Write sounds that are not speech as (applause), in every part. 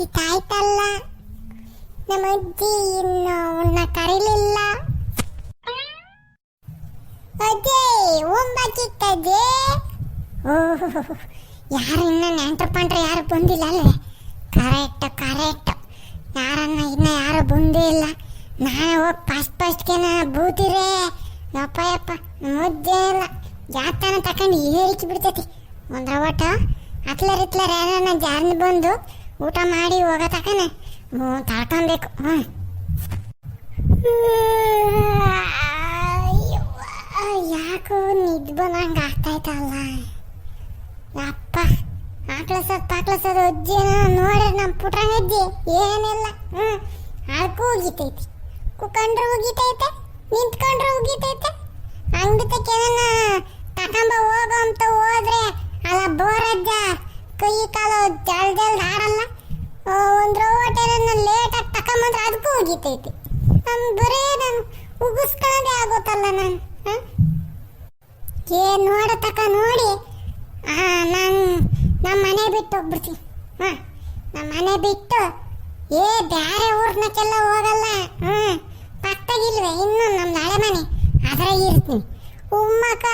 ಹಸಿತಾಯ್ತಲ್ಲ ನಮ್ಮ ಅಜ್ಜಿ ಇನ್ನು ಅವನ್ನ ಕರೀಲಿಲ್ಲ. ಅಜ್ಜಿ ಒಂಬಕ್ಕಿತ್ತಜೆ ಓಹ್ ಯಾರು ಇನ್ನ ನೆಂಟ್ರು ಪಂಟ್ರು ಯಾರು ಬಂದಿಲ್ಲ ಅಲ್ಲೇ? ಕರೆಕ್ಟ್ ಕರೆಕ್ಟ್ ಯಾರನ್ನ ಇನ್ನ ಯಾರು ಬಂದೇ ಇಲ್ಲ. ನಾನು ಹೋಗಿ ಫಸ್ಟ್ ಫಸ್ಟ್ಗೆನ ಬೂತಿರೇ ಯಪ್ಪ ಯಪ್ಪ, ಮುದ್ದೆ ಇಲ್ಲ. ಜಾತನ ತಕೊಂಡು ಏರಿಕೆ ಬಿಡ್ತೈತಿ. ಒಂದ್ರ ಒಟ್ಟ ಅತ್ಲರ್ ಇತ್ಲರ್ ಯಾರನ್ನ ಜಾರ್ನ ಬಂದು ಊಟ ಮಾಡಿ ಹೋಗೋ ತಕನ. ತಳ್ಕೊಬೇಕು. ಯಾಕೋ ನಿದ್ ಬಂದಂಗ ಆಗ್ತಾಯ್ತಲ್ಲ. ಅಪ್ಪ ಆಕ್ಳಸದ್ ಪಾಕ್ಳಸದ್ ಅಜ್ಜಿನ ನೋಡ್ರಿ ನಮ್ಮ ಪುಟ್ರಂಗ ಅಜ್ಜಿ. ಏನಿಲ್ಲ. ಹ್ಞೂ ಅಳ್ಕು ಕುಕ್ಕಂಡ್ರು ಉಗಿತೈತೆ ನಿಂತ್ಕೊಂಡ್ರು ಉಗಿತೈತೆ ಅಂಗಡಿತಕ್ಕೆ ಏನನ್ನ ತಕೊಂಬ ಹೋಗೋ ಅಂತ ಹೋದ್ರೆ, ಅಲ್ಲ ಬೋರಜ್ಜ ಕೈ ಕಾಲು ಜಲ್ ಜಲ್ ಆಡಲ್ಲ ಒಂದು ರೋಟ್ ಏನನ್ನ ಲೇಟಾಗಿ ತಕೊಂಬಂದ್ರೆ ಅದಕ್ಕೂ ಹೋಗಿತೈತಿ ನಮ್ ಬರೇ ನಾನು ಉಗಿಸ್ಕೊಳ್ಳೋದೇ ಆಗೋತಲ್ಲ ನಾನು ಏನ್ ನೋಡತಕ್ಕ ನೋಡಿ. ನಾನು ನಮ್ಮ ಮನೆ ಬಿಟ್ಟು ಹೋಗ್ಬಿಡ್ತೀನಿ. ಹಾಂ ನಮ್ಮ ಮನೆ ಬಿಟ್ಟು. ಏ ಬೇರೆ ಊರ್ನಕ್ಕೆಲ್ಲ ಹೋಗಲ್ಲ. ಹ್ಮ್ ಪಕ್ಕದಾಗಿಲ್ವೇ ಇನ್ನು ನಮ್ಮ ಹಳೆ ಮನೆ. ಅದ್ರಾಗ ಇರ್ತೀನಿ. ಉಮ್ಮಕ್ಕ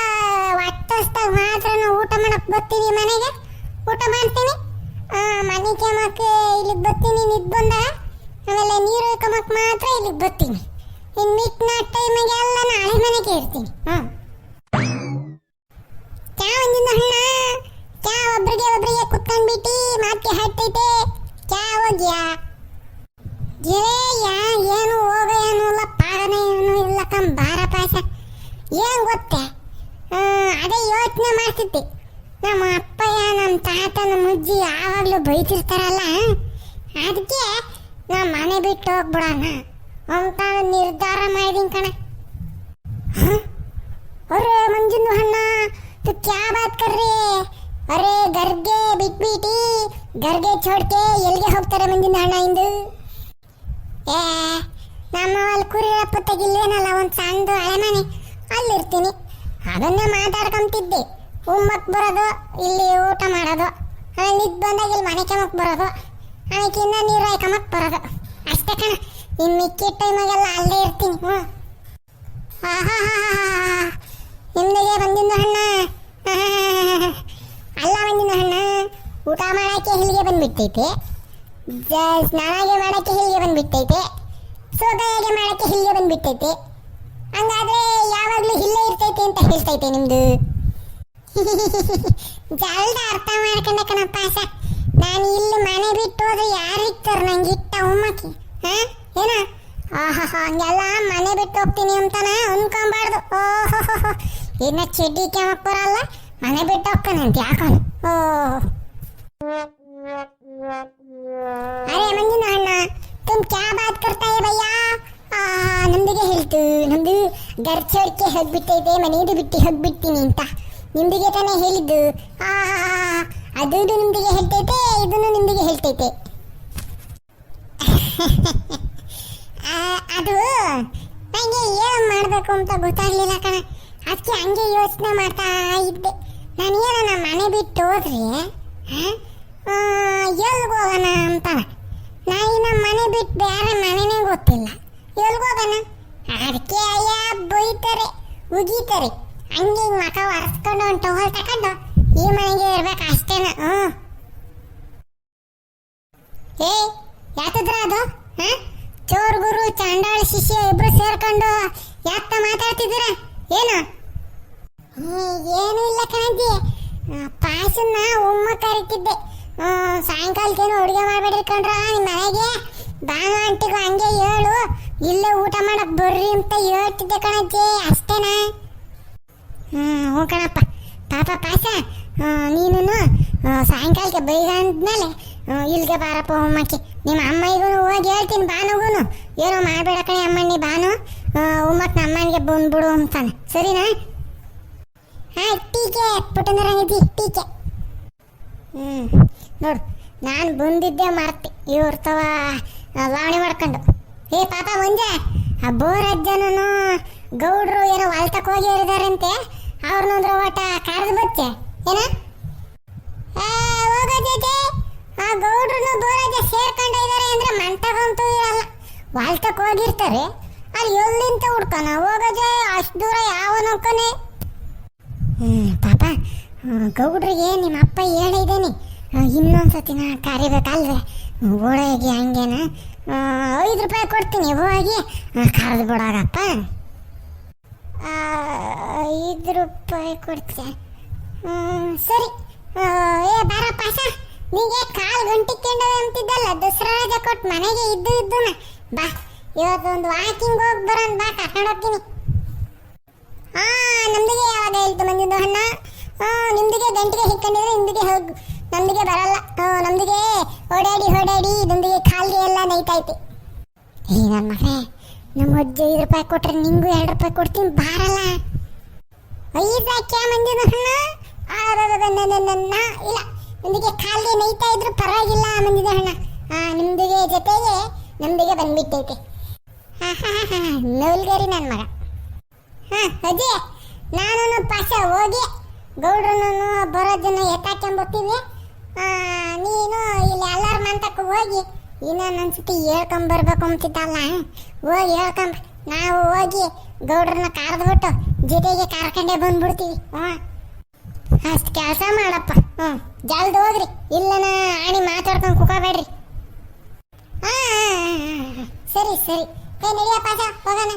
ಒಟ್ಟಸ್ದಾಗ ಮಾತ್ರ ಊಟ ಮಾಡಕ್ ಬರ್ತೀನಿ ಮನೆಗೆ. ಊಟ ಮಾಡ್ತೀನಿ. ಮನೆ ಕೆಮಕ್ಕೆ ಇಲ್ಲಿಗೆ ಬರ್ತೀನಿ. ನಿದ್ ಬಂದ? ಆಮೇಲೆ ನೀರು ಕಮಕ್ ಮಾತ್ರ ಇಲ್ಲಿಗೆ ಬರ್ತೀನಿ. ಇನ್ನು ಮಿಟ್ ನಾಟ್ ಟೈಮಿಗೆ ಎಲ್ಲ ನಾಳೆ ಮನೆಗೆ ಇರ್ತೀನಿ. ಹ್ಞೂ ಚಾ ಒಂದಿನ ಹಣ್ಣ ಚಾ ಒಬ್ರಿಗೆ ಒಬ್ರಿಗೆ ಕುತ್ಕೊಂಡ್ಬಿಟ್ಟು ಮಾತಿ ಹಟ್ಟೈತೆ ಚಾ ಹೋಗ್ಯಾ? ಯಾ ಏನು ಹೋಗ ಏನು ಇಲ್ಲ ಪಾಡನೆ ಏನು ಇಲ್ಲ ಕಮ್ ಬಾರ ಪಾಸ ಏನ್ ಗೊತ್ತೆ? ಅದೇ ಯೋಚನೆ ಮಾಡ್ತಿದ್ದೆ. ನಮ್ಮ ಅಪ್ಪಯ್ಯ, ನಮ್ಮ ತಾತ, ನಮ್ಮ ಅಜ್ಜಿ ಯಾವಾಗಲೂ ಬೈತಿರ್ತಾರಲ್ಲ? ಅದಕ್ಕೆ ನಮ್ಮ ಮನೆ ಬಿಟ್ಟು ಹೋಗ್ಬಿಡೋಣ ಅಂತ ನಿರ್ಧಾರ ಮಾಡಿದೀನಿ ಕಣ. ಅರೆ ಮಂಜುನು ಹಣ್ಣ ತು ಕ್ಯಾ ಬಾತ್ ಕರ್ರಿ? ಅರೆ ಗರ್ಗೆ ಬಿಟ್ಬಿಟ್ಟಿ ಗರ್ಗೆ ಚೋಡ್ಕೆ ಎಲ್ಲಿಗೆ ಹೋಗ್ತಾರೆ ಮಂಜಿನ ಅಣ್ಣ ಇಂದು? ಏ, ನಮ್ಮ ಅಲ್ಲಿ ಕುರಿರಪ್ಪ ತೆಗಿಲ್ಲೇನಲ್ಲ ಒಂದು ಸಣ್ಣದು ಹಳೆ ಮನೆ. ಅಲ್ಲಿರ್ತೀನಿ. ಅದನ್ನೇ ಮಾತಾಡ್ಕೊಂತಿದ್ದೆ. ಉಮ್ಮಕ್ ಬರೋದು, ಇಲ್ಲಿ ಊಟ ಮಾಡೋದು, ಆಮೇಲೆ ನಿದ್ ಬಂದಾಗ ಇಲ್ಲಿ ಮನೆ ಕೆಮಕ್ ಬರೋದು, ಆಮೇಲೆ ಇನ್ನ ನೀರು ಕಮಕ್ ಬರೋದು. ಅಷ್ಟೇ ಕಣ ಇನ್ನು ಮಿಕ್ಕಿ ಟೈಮಾಗೆಲ್ಲ ಅಲ್ಲೇ ಇರ್ತೀನಿ. ಹ್ಞೂ ಆಹಾಹಾಹಾಹಾ. ನಿಮ್ದಿಗೆ ಬಂದಿದ್ದು ಹಣ್ಣ. ಅಲ್ಲ ಬಂದಿದ್ದು ಹಣ್ಣ. ಊಟ ಮಾಡೋಕ್ಕೆ ಇಲ್ಲಿಗೆ ಬಂದ್ಬಿಟ್ಟೈತೆ. ಸ್ನಾನಾಗೆ ಮಾಡೋಕ್ಕೆ ಇಲ್ಲಿಗೆ ಬಂದ್ಬಿಟ್ಟೈತೆ. ಸೋಗಾಯಾಗೆ ಮಾಡೋಕ್ಕೆ ಇಲ್ಲಿಗೆ ಬಂದ್ಬಿಟ್ಟೈತೆ. ಹಂಗಾದ್ರೆ ಯಾವಾಗಲೂ ಇಲ್ಲೇ ಇರ್ತೈತೆ ಅಂತ ಹೇಳ್ತೈತೆ ನಿಮ್ದು. (laughs) ಜಲ್ದ ಅರ್ಥ ಮಾಡ್ಕೊಂಡೆ ಕಣಪ್ಪ ಆಸ ನಾನು ಇಲ್ಲಿ ಮನೆ ಬಿಟ್ಟು ಹೋದ್ರೆ ಯಾರು ಇರ್ತಾರೆ ನಂಗೆ ಇಟ್ಟ ಉಮ್ಮಕ್ಕಿ ಹಾ ಏನ ಆಹಾ ಹಂಗೆಲ್ಲ ಮನೆ ಬಿಟ್ಟು ಹೋಗ್ತೀನಿ ಅಂತಾನ ಅನ್ಕೊಂಬಾರ್ದು ಓಹೋ ಇನ್ನ ಚಡ್ಡಿ ಕೆಮಕ್ ಬರಲ್ಲ ಮನೆ ಬಿಟ್ಟು ಹೋಗ್ತಾನಂತ ಯಾಕನು ಓ ಅರೆ ಮಂಜಿನ ಅಣ್ಣ तुम क्या बात करता है भैया ಆ ನಮ್ದಿಗೆ ಹೇಳ್ತು ನಮ್ದು ಗರ್ ಚೋಡ್ಕೆ ಹೋಗ್ಬಿಟ್ಟೈತೆ ಮನೆಯದು ಬಿಟ್ಟು ಹೋಗ್ಬಿಡ್ತೀನಿ ಅಂತ ನಿಮ್ದಿಗೆ ತಾನೇ ಹೇಳಿದ್ದು? ಅದು ನಿಮ್ದಿಗೆ ಹೇಳ್ತೈತೆ, ಇದನ್ನು ನಿಮ್ದಿಗೆ ಹೇಳ್ತೈತೆ. (laughs) ಅದು ನನಗೆ ಏನು ಮಾಡಬೇಕು ಅಂತ ಗೊತ್ತಾಗ್ಲಿಲ್ಲ ಕಣ. ಅದಕ್ಕೆ ಹಂಗೆ ಯೋಚನೆ ಮಾಡ್ತಾ ಇದ್ದೆ. ನಾನು ಏನೋ ನಮ್ಮ ಮನೆ ಬಿಟ್ಟು ಹೋದ್ರೆ ಎಲ್ಗೋಗೋಣ ಅಂತ. ನಾನು ನಮ್ಮ ಮನೆ ಬಿಟ್ಟು ಬೇರೆ ಮನೆನೇ ಗೊತ್ತಿಲ್ಲ. ಎಲ್ಗೋಗೋಣ ಅದಕ್ಕೆ ಅಯ್ಯ ಬೈತಾರೆ, ಉಗಿತಾರೆ. ಹಂಗೆ ಹಿಂಗೆ ಮಕ ಒರೆಸ್ಕೊಂಡು ಒಂದು ಟವಲ್ ತಕೊಂಡು ಈ ಮನೆಗೆ ಇರ್ಬೇಕು ಅಷ್ಟೇನ, ಹ್ಞೂ. ಏ ಯಾತದ್ರ ಅದು, ಹಾ? ಚೋರ್, ಗುರು, ಚಾಂಡಾಳ, ಶಿಷ್ಯ ಇಬ್ರು ಸೇರ್ಕೊಂಡು ಯಾತ ಮಾತಾಡ್ತಿದ್ದೀರ? ಏನು? ಏನು ಇಲ್ಲ ಕಣಜ್ಜಿ. ಪಾಸನ್ನ ಉಮ್ಮ ಕರಿತಿದ್ದೆ. ಸಾಯಂಕಾಲಕ್ಕೆ ಸಾಯಂಕಾಲಕ್ಕೇನು ಅಡುಗೆ ಮಾಡ್ಬೇಡ್ರಿ ಕಣ್ರ ನಿಮ್ಮ ಮನೆಗೆ? ಬಾನು ಅಂಟಿಗೂ, ಹಂಗೆ ಹೇಳು. ಇಲ್ಲೇ ಊಟ ಮಾಡಕ್ ಬರ್ರಿ ಅಂತ ಹೇಳ್ತಿದ್ದೆ ಕಣಜ್ಜಿ, ಅಷ್ಟೇನಾ? ಹ್ಞೂ ಕಣಪ್ಪ. ಪಾಪ ಪಾಸ. ನೀನು ಸಾಯಂಕಾಲಕ್ಕೆ ಬೈಗಂದ್ಮೇಲೆ ಇಲ್ಲಿಗೆ ಬಾರಪ್ಪ ಉಮ್ಮಕ್ಕೆ. ನಿಮ್ಮ ಅಮ್ಮನಿಗೂ ಹೋಗಿ ಹೇಳ್ತೀನಿ ಬಾನುಗುನು ಏನೋ ಮಾಡಬೇಡ ಕಣೆ ಅಮ್ಮಣ್ಣಿ ಬಾನು ಉಮ್ಮಕ್ ನಮ್ಮನಿಗೆ ಬಂದ್ಬಿಡು ಅಂತಾನೆ. ಸರಿನಾ? ಹಾ, ಟೀಕೆ. ಪುಟ್ಟಂದ್ರಂಗಿದ್ದಿ ಟೀಕೆ. ಹ್ಞೂ ನೋಡು, ನಾನು ಬಂದಿದ್ದೆ ಮರ್ತಿ. ಇವ್ರ ತವ, ಲಾವಣಿ ಮಾಡ್ಕೊಂಡು. ಏ, ಪಾಪ ಮಂಜ. ಆ ಬೋರಜ್ಜನೂ ಗೌಡ್ರು ಏನೋ ಹೊಲ್ತಕ್ಕೆ ಹೋಗಿ ಹೇಳಿದಾರಂತೆ ಅವ್ರನ್ನೊಂದ್ರ ಓಟ ಕರೆದು ಬಚ್ಚೆ ಏನ? ಆ, ಹೋಗೋ ಜೊತೆ ಆ ಗೌಡ್ರನು ಬೋರಾಜ ಸೇರ್ಕೊಂಡಿದ್ದಾರೆ ಅಂದ್ರೆ ಮಂಟಗಂತೂ ಇರಲ್ಲ. ಹೊಲ್ತಕ್ಕೆ ಹೋಗಿರ್ತಾರೆ. ಅಲ್ಲಿ ಎಲ್ಲಿಂತ ಹುಡ್ಕೋಣ ಹೋಗಜ ಅಷ್ಟು ದೂರ ಯಾವ ನೋಡ್ಕೊನೆ ಪಾಪ ಗೌಡ್ರಿಗೆ ನಿಮ್ಮ ಅಪ್ಪ ಹೇಳಿದ್ದೇನೆ ಇನ್ನೊಂದ್ಸತಿ ನಾ ಕರಿಬೇಕಲ್ವೇ? ಓಡೋಗಿ ಹಂಗೇನ? ಐದು ರೂಪಾಯಿ ಕೊಡ್ತೀನಿ, ಹೋಗಿ. ಕರೆದು ಬಿಡೋಗಪ್ಪ ಐದು ರೂಪಾಯಿ ಕೊಡ್ತೀಯ? ಸರಿ. ಏ, ಬಾರಪ್ಪ ಸರ್ ನಿಂಗೆ ಕಾಲು ಗಂಟೆ ಕೆಂಡದ ಅಂತಿದ್ದಲ್ಲ, ದಸರಾ ರಜೆ ಕೊಟ್ಟು ಮನೆಗೆ ಇದ್ದು ಇದ್ದು ಬಾ ಇವತ್ತೊಂದು ವಾಕಿಂಗ್ ಹೋಗಿ ಬರೋಣ, ಬಾ, ಕರ್ಕೊಂಡು ಹೋಗ್ತೀನಿ. ಹಾ ನಮ್ದಿಗೆ ಯಾವಾಗ ಹೇಳ್ತು ಬಂದಿದ್ದು ಅಣ್ಣ? ಹಾ ನಿಮ್ದಿಗೆ ಗಂಟಿಗೆ ಹಿಕ್ಕೊಂಡಿದ್ರೆ ನಿಮ್ದಿಗೆ ಹೋಗು. ನಮ್ದಿಗೆ ಬರಲ್ಲ. ಹ್ಞೂ ನಮ್ದಿಗೆ ಓಡಾಡಿ ಓಡಾಡಿ ನಮ್ದಿಗೆ ಕಾಲ್ಗೆ ಎಲ್ಲ ನೈತೈತೆ ಏ ನನ್ನ ಮಗನೇ ನಮ್ಮ ಅಜ್ಜಿ ಐದು ರೂಪಾಯಿ ಕೊಟ್ರೆ ನಿಂಗೂ ಎರಡು ರೂಪಾಯಿ ಕೊಡ್ತೀನಿ ಬಾರಲ್ಲ. ಐದು ರೂಪಾಯಿ ಮಂದಿನ ಹಣ್ಣ. ಆ, ಇಲ್ಲ. ನಿಮಗೆ ಕಾಲ್ಗೆ ನೈತಾ ಇದ್ರು ಪರವಾಗಿಲ್ಲ ಮಂದಿದ ಹಣ್ಣ. ಹಾ ನಿಮ್ದಿಗೆ ಜೊತೆಗೆ ನಮ್ದಿಗೆ ಬಂದ್ಬಿಟ್ಟೈತೆ. ಹಾ ಹಾ ನನ್ನ ಮಗ. ಹಾ ಅಜ್ಜಿ ನಾನು ಪಾಶ ಹೋಗಿ ಗೌಡ್ರನ್ನು ಬರೋದನ್ನ ಎತ್ತಾಕೊಂಬರ್ತೀವಿ ನೀನು ಇಲ್ಲಿ ಎಲ್ಲರ ಮಂತಕ್ಕೆ ಹೋಗಿ ಇನ್ನೊಂದೊಂದ್ಸತಿ ಹೇಳ್ಕೊಂಬರ್ಬೇಕು ಅಂತಿದ್ದಲ್ಲ. ಹೋಗಿ ಹೇಳ್ಕೊಂಬ ನಾವು ಹೋಗಿ ಗೌಡ್ರನ್ನ ಕರೆದ್ಬಿಟ್ಟು ಜೊತೆಗೆ ಕರ್ಕೊಂಡೇ ಬಂದ್ಬಿಡ್ತೀವಿ. ಹ್ಞೂ. ಅಷ್ಟು ಕೆಲಸ ಮಾಡಪ್ಪ. ಹ್ಞೂ. ಜಲ್ದಿ ಹೋಗ್ರಿ. ಇಲ್ಲನ ಆಣಿ ಮಾತಾಡ್ಕೊಂಡು ಕುಕೋಬೇಡ್ರಿ. ಸರಿ ಸರಿ. ಏ, ನಡಿಯಪ್ಪ ಹೋಗೋಣ.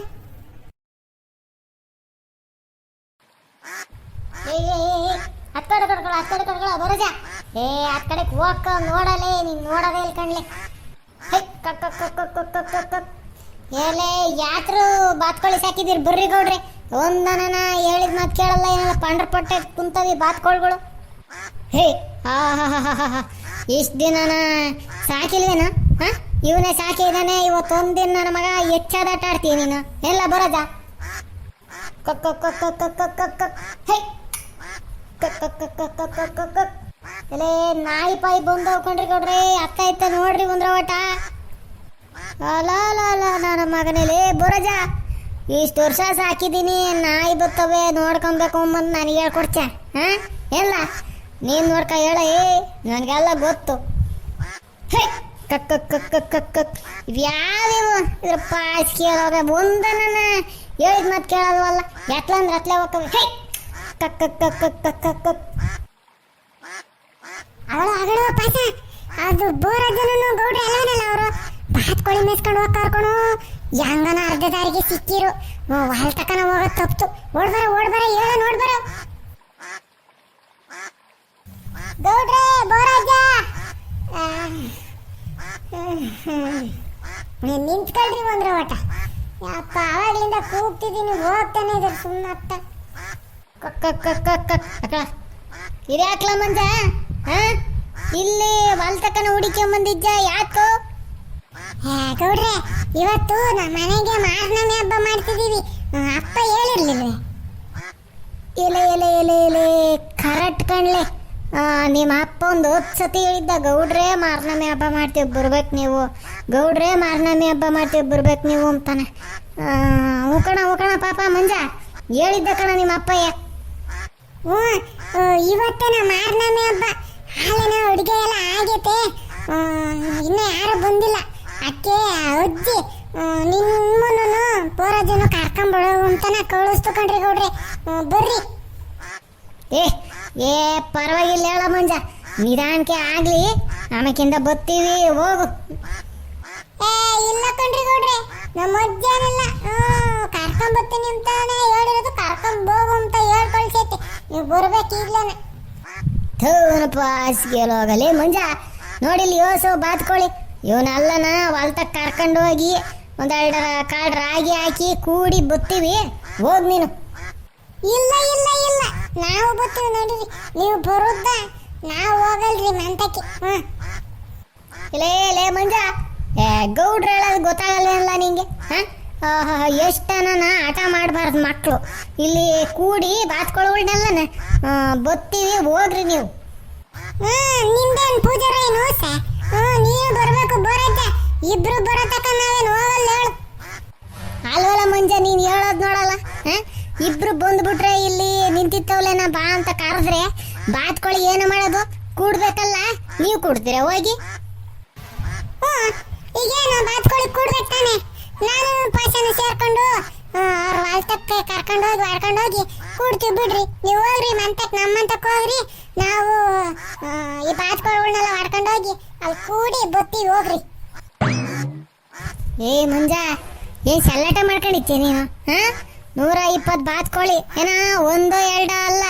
ಏ ಏ. ಅತ್ತಡೆ ಕಡ್ಕೊಳ ಅತ್ತಡೆ ಕಡ್ಕೊಳ ಬರೋಜ ಏ ಹತ್ಕಡೆ ಹೋಗಕ್ಕ ನೋಡಲೇ ನೀನು ನೋಡದೇ ಇಲ್ಲಿ ಕಣ್ಲೆ ಏಲೇ ಯಾತ್ರು ಬಾತ್ಕೊಳ್ಳಿ ಸಾಕಿದೀರಿ ಬರ್ರಿ ಗೌಡ್ರಿ ಒಂದನ ಹೇಳಿದ ಮಾತು ಕೇಳಲ್ಲ ಏನಲ್ಲ ಪಂಡ್ರ ಪಟ್ಟೆ ಕುಂತವಿ ಬಾತ್ಕೊಳ್ಗಳು ಹೇ ಹಾ ಹಾ ದಿನ ಇಷ್ಟು ಸಾಕಿಲ್ವೇನ ಹಾ ಇವನೇ ಸಾಕಿ ಇದ್ದಾನೆ ಇವತ್ತೊಂದಿನ ನನ್ನ ಮಗ ಹೆಚ್ಚಾದ ಆಟ ಆಡ್ತೀನಿ ನೀನು ಎಲ್ಲ ಬರೋದಾ ಕೊಕ್ಕ ಕೊಕ್ಕ ಕೊಕ್ಕ ಕೊಕ್ಕ ಹೇ ಎಲೆ, ನಾಯಿ ಪಾಯಿ ಬಂದು ಹೋಗ್ಕೊಂಡ್ರಿ ಕೊಡ್ರಿ ಅತ್ತ ಇತ್ತ ನೋಡ್ರಿ ಬಂದ್ರ ಒಟ ಅಲ ನನ್ನ ಮಗನೇಲೆ ಬುರಜ, ಇಷ್ಟು ವರ್ಷ ಸಾಕಿದ್ದೀನಿ ನಾಯಿ ಬತ್ತವೆ, ನೋಡ್ಕೊಬೇಕು ಅಂಬಂದು ನನಗೆ ಹೇಳ್ಕೊಡ್ಚ ಹಾ? ಎಲ್ಲ, ನೀನ್ ನೋಡ್ಕ ಹೇಳ, ಏ, ನನಗೆಲ್ಲ ಗೊತ್ತು. ಹೇ ಕಕ್ ಕಕ್ ಕಕ್ ಕಕ್ ಇವ್ಯಾವ್ಯಾವ ಇದ್ರ ಪಾಸ್ ಕೇಳೋವೆ ನಾನು ಹೇಳಿದ ಮತ್ತೆ ಕೇಳಲ್ವಲ್ಲ ಎಟ್ಲಂದ್ರೆ ಅಟ್ಲೆ ಹೋಗ್ತವೆ? ಹೇ ಕಕ್ ಕಕ್ ಕಕ್ ಕಕ್ ಅವಳು ಪಾಸ ಅದು ಬೋರ್ ಜನನು ಗೌಡ್ರ ಎಲ್ಲವನಲ್ಲ ಅವರು. ಬಾತ್ಕೊಳ್ಳಿ ಮೇಸ್ಕೊಂಡು ಹೋಗಿ ಕರ್ಕೊಂಡು ಹೆಂಗನ ಅರ್ಧ ದಾರಿಗೆ ಸಿಕ್ಕಿರು. ಹೊಲ ತಕನ ಹೋಗೋದು ತಪ್ತು ಓಡ್ಬರ ಓಡ್ಬರ ಹೇಳ ನೋಡ್ಬರ. ಗೌಡ್ರೆ ಬೋರಾಜ ನಿಂತ್ಕೊಳ್ರಿ ಒಂದ್ರ ಓಟ ಯಪ್ಪ, ಅವಾಗ್ಲಿಂದ ಕೂಗ್ತಿದ್ದೀನಿ, ಹೋಗ್ತಾನೆ ಇದ್ದಾರೆ ಸುಮ್ಮತ್ತ ಇರ್ಯಾಕ್ಲ ಮಂಜ, ಹಾ? ಇಲ್ಲಿ ವಾಲ್ತಕನ ಹುಡಿಕೊಂಬಂದಿದ್ದ ಯಾಕೋ ಗೌಡ್ರೆ, ಇವತ್ತು ನಮ್ಮ ಮನೆಗೆ ಮಾರ್ನಮಿ ಹಬ್ಬ ಮಾಡ್ತಿದ್ದೀವಿ ಅಪ್ಪ ಹೇಳಿರ್ಲಿಲ್ಲ. ಎಲೆ ಎಲೆ ಎಲೆ ಎಲೆ ಕರೆಕ್ಟ್ ಕಣ್ಲೆ. ನಿಮ್ಮ ಅಪ್ಪ ಒಂದು ಸತಿ ಹೇಳಿದ್ದ, ಗೌಡ್ರೆ ಮಾರ್ನಮಿ ಹಬ್ಬ ಮಾಡ್ತೀವಿ, ಬರ್ಬೇಕು ನೀವು. ಗೌಡ್ರೆ ಮಾರ್ನಮಿ ಹಬ್ಬ ಮಾಡ್ತೀವಿ, ಬರ್ಬೇಕು ನೀವು ಅಂತಾನೆ. ಉಕಣ ಉಕಣ ಪಾಪ ಮಂಜ. ಹೇಳಿದ್ದ ಕಣ ನಿಮ್ಮ ಅಪ್ಪಯ್ಯ ಇವತ್ತೇನ ಮಾರ್ನಮೆ ಹಬ್ಬ. ಹಾಲಿನ ಅಡುಗೆ ಎಲ್ಲ ಆಗೈತೆ. ಇನ್ನೂ ಯಾರು ಬಂದಿಲ್ಲ. ಅಕ್ಕೆ, ಅಜ್ಜಿ ನಿಮ್ಮನ್ನು ಪೂರ ಜನ ಕರ್ಕೊಂಬಿಡು ಅಂತನ ಕಳಿಸ್ತು ಗೌಡ್ರೆ. ಬರ್ರಿ. ಏ ಏ, ಪರವಾಗಿಲ್ಲ ಹೇಳ ಮಂಜ. ನಿಧಾನಕ್ಕೆ ಆಗ್ಲಿ. ಆಮೇಕಿಂದ ಬತ್ತೀವಿ ಹೋಗು. ಏ, ಇಲ್ಲ ಕಣ್ರಿ ಗೌಡ್ರೆ. ನಮ್ಮ ಅಜ್ಜನಿಲ್ಲ. ಕರ್ಕೊಂಡ್ ಬರ್ತೀನಿ ಅಂತಾನೆ ಹೇಳಿರೋದು ಕರ್ಕೊಂಡ್ ಹೋಗು ಅಂತ ಹೇಳ್ಕೊಳ್ಸೈತೆ. ನೀವು ಬರ್ಬೇಕು ಈಗ್ಲೇನೆ ಥೂನಪ್ಪ ಹಾಸಿಗೆ ಹೋಗಲಿ. ಮಂಜ ನೋಡಿಲ್ಲಿ ಯೋಸು ಬಾತ್ಕೊಳ್ಳಿ ಇವನಲ್ಲನ ಹೊಲ್ತಕ್ ಕರ್ಕೊಂಡು ಹೋಗಿ ಒಂದೆರಡು ಕಾಳು ರಾಗಿ ಹಾಕಿ ಕೂಡಿ ಬತ್ತೀವಿ. ಹೋಗ್ ನೀನು. ಇಲ್ಲ ಇಲ್ಲ ಇಲ್ಲ. ನಾವು ಬತ್ತೀವಿ ನೋಡಿರಿ. ನೀವು ಬರುದ್ದ ನಾವು ಹೋಗಲ್ರಿ ಮಂತಕ್ಕೆ ಹ್ಮ್. ಇಲ್ಲೇ ಲೇ ಮಂಜ. ಏ ಗೌಡ್ರ ಹೇಳೋದು ಗೊತ್ತಾಗಲ್ಲ ನಿಂಗೆ? ಹಾ? ಎಷ್ಟನ ಆಟ ಮಾಡಬಾರ್ದು ಮಕ್ಕಳು ಇಲ್ಲಿ ಕೂಡಿ ಬಾತ್ಕೊಳ್ಳೋಳ್ನೆಲ್ಲ ಬತ್ತೀವಿ ಹೋಗ್ರಿ ನೀವು. ನಿಂದೇನು ಪೂಜಾರ ಏನು ನೀವು ಬರಬೇಕು ಬರಜ್ಜ. ಇಬ್ರು ಬರೋ ತಕ ನಾವೇನು ಹೋಗಲ್ಲ ಹೇಳು. ಅಲ್ವಲ್ಲ ಮುಂಜೆ ನೀನ್ ಹೇಳೋದ್ ನೋಡಲ್ಲ? ಇಬ್ರು ಬಂದ್ಬಿಟ್ರೆ ಇಲ್ಲಿ ನಿಂತಿತ್ತವಲೇನ ಬಾ ಅಂತ ಕರೆದ್ರೆ ಬಾತ್ಕೊಳ್ಳಿ ಏನು ಮಾಡೋದು? ಕೂಡ್ಬೇಕಲ್ಲ? ನೀವು ಕೂಡ್ತೀರಾ ಹೋಗಿ. ಹ್ಮ್, ಈಗೇನು ಬಾತ್ಕೊಳ್ಳಿ ಕೂಡ್ಬೇಕು ತಾನೆ? ನಾನು ಪಾಶನ ಸೇರ್ಕೊಂಡು ಅವ್ರ ಅಲ್ತಕ್ಕೆ ಕರ್ಕೊಂಡು ಹೋಗಿ ಮಾಡ್ಕೊಂಡು ಹೋಗಿ ಕೂಡ್ತೀವಿ ಬಿಡ್ರಿ. ನೀವು ಹೋಗ್ರಿ, ಮಂತಕ್ ನಮ್ಮಂತಕ್ ಹೋಗ್ರಿ. ನಾವು ಈ ಬಾತ್ಕೋಳಿಗಳನ್ನೆಲ್ಲ ಮಾಡ್ಕೊಂಡು ಹೋಗಿ ಅಲ್ಲಿ ಕೂಡಿ ಬತ್ತೀವಿ ಹೋಗ್ರಿ. ಏ ಮಂಜ, ಏ ಸಲ್ಲಾಟ ಮಾಡ್ಕೊಂಡಿರ್ತೀನಿ ನೀನು, ಹಾ? ನೂರ ಇಪ್ಪತ್ತು ಬಾತ್ಕೋಳಿ ಏನ, ಒಂದು ಎರಡ ಅಲ್ಲ.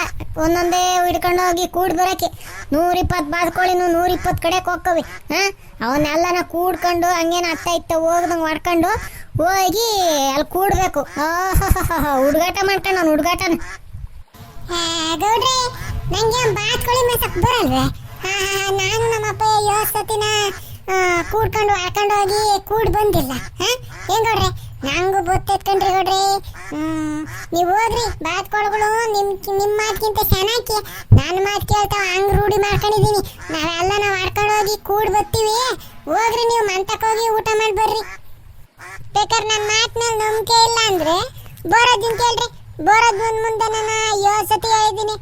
ಒಂದೊಂದೇ ಹಿಡ್ಕೊಂಡು ಹೋಗಿ ಕೂಡ್ ಬರಕ್ಕೆ. ನೂರ ಇಪ್ಪತ್ತು ಬಾತ್ಕೋಳಿನು ನೂರ ಇಪ್ಪತ್ತು ಕಡೆಗೆ ಹೋಗ್ಕವಿ ಹಾ? ಅವನ್ನೆಲ್ಲನ ಕೂಡ್ಕೊಂಡು ಹಂಗೇನ ಅತ್ತ ಇತ್ತ, ಹೋಗ್ದಂಗೆ ಮಾಡ್ಕೊಂಡು ಹೋಗಿ ಅಲ್ಲಿ ಕೂಡ್ಬೇಕು. ಹುಡುಗಾಟ ಮಾಡ್ಕೊಂಡು ಅವ್ನು, ಹುಡುಗಾಟನ. ನಂಗೆ ಬಾತ್ಕೋಳಿ ಬರಲ್ವೇ? ನಾನು ನಮ್ಮಪ್ಪ ಯೋಸತಿನ ಕೂಡ್ಕೊಂಡು ಹಾಕೊಂಡು ಹೋಗಿ ಕೂಡ್ ಬಂದಿಲ್ಲ. ಹಾ? ಏನ್ ಗೌಡ್ರೆ ನಂಗೂ ಗೌಡ್ರೆ. ಹ್ಮ್, ನೀವು ಹೋಗ್ರಿ ಬಾತ್ಕೊಳಗಳು ನಿಮ್ ನಿಮ್ ಮಾತ್ಗಿಂತ ಚೆನ್ನಾಗಿ. ನನ್ನ ಮಾತು ಕೇಳ್ತಾವ, ಹಂಗ್ ರೂಢಿ ಮಾಡ್ಕೊಂಡಿದೀನಿ ನಾವೆಲ್ಲ ನಾವು ಮಾಡ್ಕೊಂಡು ಹೋಗಿ ಕೂಡ್ ಬರ್ತೀವಿ. ಹೋಗ್ರಿ ನೀವು ಮಂತಕ್ ಹೋಗಿ ಊಟ ಮಾಡಿ ಬರ್ರಿ. ಬೇಕಾದ್ರೆ ನನ್ನ ಮಾತಿನಲ್ಲಿ ನಂಬಿಕೆ ಇಲ್ಲ ಅಂದ್ರೆ, ಬೋರೋದಿನ್ ಕೇಳ್ರಿ. ಬೋರೋದ್ ಮುಂದ್ ಮುಂದೆ ನಾನು ಏಳು ಸತಿ ಹೇಳಿದ್ದೀನಿ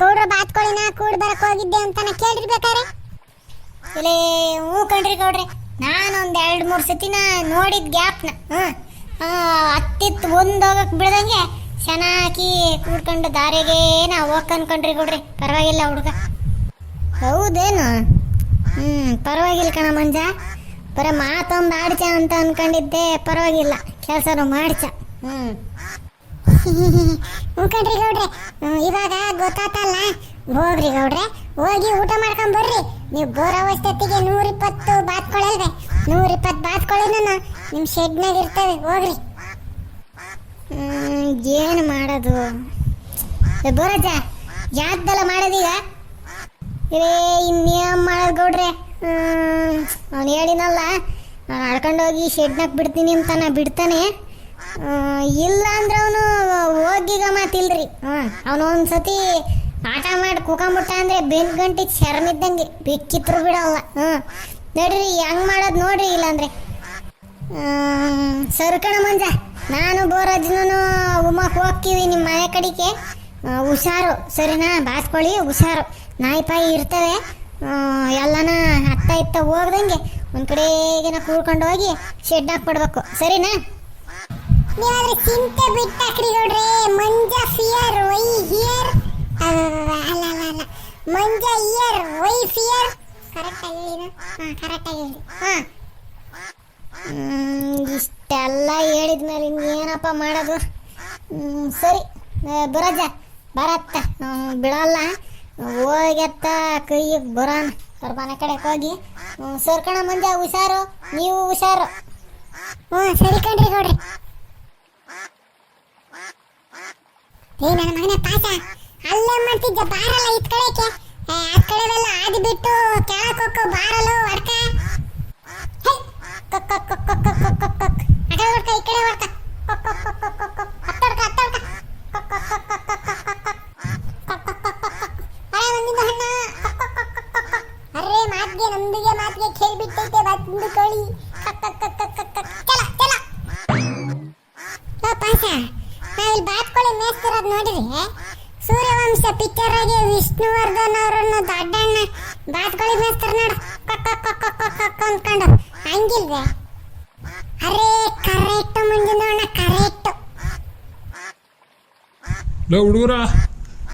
ಗೌಡ್ರ ಬಾತ್ಕೊಳಿನ ಕೂಡ್ ಬರಕ್ ಹೋಗಿದ್ದೆ ಅಂತಾನ ಕೇಳ್ರಿ ಬೇಕಾರೆ ಇಲ್ಲೇ ಹ್ಞೂ ಕಣ್ರಿ ಗೌಡ್ರಿ ನಾನು ಎರಡು ಮೂರು ಸತಿನ ನೋಡಿದ್ ಗ್ಯಾಪ್ನ, ಹ್ಮ್. ಹತ್ತಿತ್ತು ಒಂದು ಹೋಗಕ್ ಬಿಡ್ದಂಗೆ ಚೆನ್ನಾಗಿ ಕೂಡ್ಕೊಂಡು ದಾರಿಗೆ ನಾವು ಹೋಗ್ ಅನ್ಕೊಂಡ್ರಿ ಕೊಡ್ರಿ ಪರವಾಗಿಲ್ಲ ಹುಡುಗ. ಹೌದೇನು? ಹ್ಮ್, ಪರವಾಗಿಲ್ಲ ಕಣ ಮಂಜ. ಬರ ಮಾತೊಂದು ಆಡ್ಚ ಅಂತ ಅನ್ಕೊಂಡಿದ್ದೆ, ಪರವಾಗಿಲ್ಲ. ಕೆಲಸನು ಮಾಡ್ಚ. ಹ್ಞೂ (laughs) ಕಣ್ರಿ ಗೌಡ್ರೆ. ಇವಾಗ ಗೊತ್ತಾತಲ್ಲ? ಹೋಗ್ರಿ ಗೌಡ್ರೆ. ಹೋಗಿ ಊಟ ಮಾಡ್ಕೊಂಡ್ ಬರ್ರಿ. ನೀವು ಬೋರವಷ್ಟೊತ್ತಿಗೆ ನೂರಿಪ್ಪತ್ತು ಬಾತ್ಕೊಳಲ್ವೆ? ನೂರಿಪ್ಪತ್ತು ಬಾತ್ಕೊಳ್ಳಿನ ನಿಮ್ಮ ಶೆಡ್ನಾಗ ಇರ್ತವೆ, ಹೋಗ್ರಿ. ಏನು ಮಾಡೋದು? ಬರೋಜ ಯಾವ್ದೆಲ್ಲ ಮಾಡೋದೀಗ ಇವೇ ಇನ್ನೇನು ಮಾಡೋದು ಗೌಡ್ರೆ? ಅವನು ಹೇಳಿನಲ್ಲ, ನಾನು ಹೋಗಿ ಶೆಡ್ನಾಗ ಬಿಡ್ತೀನಿ ಅಂತಾನೆ ಬಿಡ್ತಾನೆ. ಇಲ್ಲ ಅಂದ್ರೆ ಅವನು ಹೋಗಿಗ ಮಾತಿಲ್ರಿ ಹ್ಞೂ ಅವನು ಒಂದು ಸತಿ ಆಟ ಮಾಡಿ ಕುಕೊಂಬಿಟ್ಟ ಅಂದರೆ ಬೆನ್ ಗಂಟಿಗೆ ಶರಣಿದ್ದಂಗೆ ಬೆಕ್ಕಿತ್ರು ಬಿಡಲ್ಲ. ಹ್ಞೂ ನಡ್ರಿ, ಹೆಂಗೆ ಮಾಡೋದು ನೋಡ್ರಿ ಇಲ್ಲಾಂದ್ರೆ. ಸರ್ಕಣ ಮಂಜ. ನಾನು ಬೋರಾಜ್ನೂ ಉಮ್ಮಕ್ ಹೋಗ್ತೀವಿ ನಿಮ್ಮ ಮನೆ ಕಡೆಗೆ. ಹುಷಾರು. ಸರಿನಾ? ಬಾಸ್ಕೊಳ್ಳಿ ಹುಷಾರು. ನಾಯಿ ಪಾಯಿ ಇರ್ತವೆ. ಎಲ್ಲನ ಅತ್ತ ಇತ್ತ ಹೋಗ್ದಂಗೆ ಒಂದ್ ಕಡೆಗೆನ ಕೂಡ್ಕೊಂಡು ಹೋಗಿ ಶೆಡ್ ಹಾಕ್ಬಿಡ್ಬೇಕು. ಸರಿನಾ? ನೀವಾದ್ರೆ ಚಿಂತೆ ಬಿಟ್ಟಾಕ್ರಿ ಗೌಡ್ರೆ. ಮಂಜ ಫಿಯರ್ ವೈ ಹಿಯರ್ ಅಲ್ಲ ಅಲ್ಲ Manja year why fear correct ಆಗಿ ಹೇಳಿನ ಹಾ ಕರೆಕ್ಟ್ ಆಗಿ ಹೇಳಿ. ಹಾ. ಹ್ಮ್, ಇಷ್ಟೆಲ್ಲ ಹೇಳಿದ್ಮೇಲೆ ಇನ್ನೇನಪ್ಪ ಮಾಡೋದು? ಸರಿ. ಬರೋಜ ಬರತ್ತ ಬಿಡಲ್ಲ. ಹೋಗತ್ತ ಕೈಗೆ ಬರೋಣ ಅವ್ರ ಮನೆ ಕಡೆ ಹೋಗಿ. ಸೋರ್ಕಣ ಮಂಜ, ಹುಷಾರು. ನೀವು ಹುಷಾರು. ಹ್ಞೂ ಸರಿ ಕಣ್ರಿ ಗೌಡ್ರೆ ಏ, ನನ್ನ ಮಗನೇ ಪಾಠ. ಅಲ್ಲೇ ಮಾಡ್ತಿದ್ದ ಬಾರಲ್ಲ ಇತ್ ಕಡೆಗೆ. ಆ ಕಡೆ ಆದಿ ಬಿಟ್ಟು ಕೆಳಕ್ ಹೋಗೋ ಬಾರಲ್ಲ ಹೊಡ್ಕ ಸೂರ್ಯವಂಶ ಪಿಕ್ಚರ್ ಆಗಿ ವಿಷ್ಣುವರ್ಧನ್ ಅವರನ್ನು ನೋಡ್ ಕಕ್ಕ ಕಕ್ಕ ಕಕ್ಕ ಅಂದ್ಕೊಂಡು. ಲೋ ಹುಡುಗರ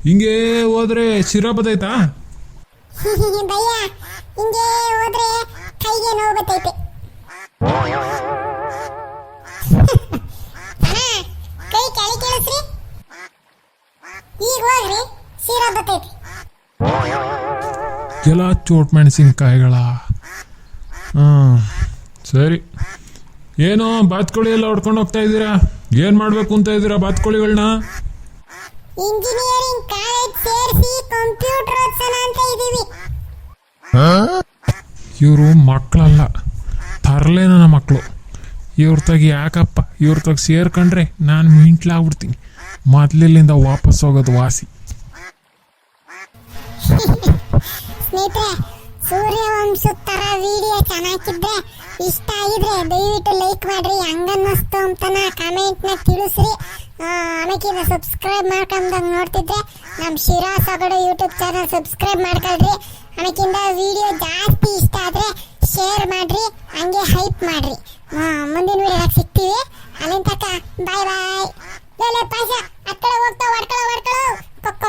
ಹಿಂಗೆ ಹೋದ್ರೆ ಶಿರಾ ಬತ್ತೈತಾ ಭಯ್ಯ ಹಿಂಗೆ ಹೋದ್ರೆ ಕೈಗೆ ನೋವು ಬರ್ತೈತೆ ಕೈ ಕೆಳಿ ಕೇಳಿಸ್ರಿ. ಈಗ ಹೋಗ್ರಿ ಸೀರಾ ಬರ್ತೈತಿ ಎಲ್ಲ ಚೋಟ್ ಮೆಣಸಿನ್ಕಾಯಿಗಳ. ಹಾಂ ಸರಿ. ಏನೋ ಬಾತ್ಕೋಳಿ ಎಲ್ಲ ಹೊಡ್ಕೊಂಡು ಹೋಗ್ತಾ ಇದ್ದೀರಾ? ಏನು ಮಾಡಬೇಕು ಅಂತ ಇದ್ದೀರಾ ಬಾತ್ಕೋಳಿಗಳನ್ನ ಇಂಜಿನಿಯರಿಂಗ್ ಕಾಲೇಜ್ ಸೇರಿಸಿ ಕಂಪ್ಯೂಟರ್ ಓದ್ಸೋಣ ಅಂತ ಇದೀವಿ. ಇವರು ಮಕ್ಕಳಲ್ಲ ತರಲೇ ನಮ್ಮ ಮಕ್ಕಳು ಇವ್ರ ತಗ ಯಾಕಪ್ಪ? ಇವ್ರ ತಗ ಸೇರ್ಕೊಂಡ್ರೆ ನಾನು ಮಿಂಟ್ಲಾಗ್ಬಿಡ್ತೀನಿ ಮೊದಲಿಂದ ವಾಪಸ್ ಹೋಗೋದು ವಾಸಿ. ಸ್ನೇಹಿತರೆ ವಿಡಿಯೋ ಚೆನ್ನಾಗಿದ್ರೆ ಇಷ್ಟ ಆಗಿದ್ರೆ ದಯವಿಟ್ಟು ಲೈಕ್ ಮಾಡ್ರಿ ಹಂಗನ್ನಿಸ್ತು ಅಂತ ಕಾಮೆಂಟ್ನ ತಿಳಿಸ್ರಿ. ಆಮೇಲೆ ಸಬ್ಸ್ಕ್ರೈಬ್ ಮಾಡ್ಕೊಂಡು ನೋಡ್ತಿದ್ರೆ ನಮ್ಮ Shira Sagadu YouTube channel subscribe ಮಾಡ್ಕೊಳ್ರಿ. ಅಣಕಿಂದ ವಿಡಿಯೋ ಜಾಸ್ತಿ ಇಷ್ಟ ಆದ್ರೆ ಶೇರ್ ಮಾಡ್ರಿ, ಹಂಗೆ ಹೈಪ್ ಮಾಡಿರಿ. ಮುಂದಿನ ವಿಡಿಯೋದಾಗ ಸಿಗ್ತೀವಿ? ಅಲ್ಲಿನ ತಕ್ಕ ಬಾಯ್ ಬಾಯ್ ಲೇ ಪಾಯ್ಸ ಆ ಕಡೆ ಹೋಗ್ತಾ ವರ್ಕಳ ವರ್ಕಳ ಕೊಕ್.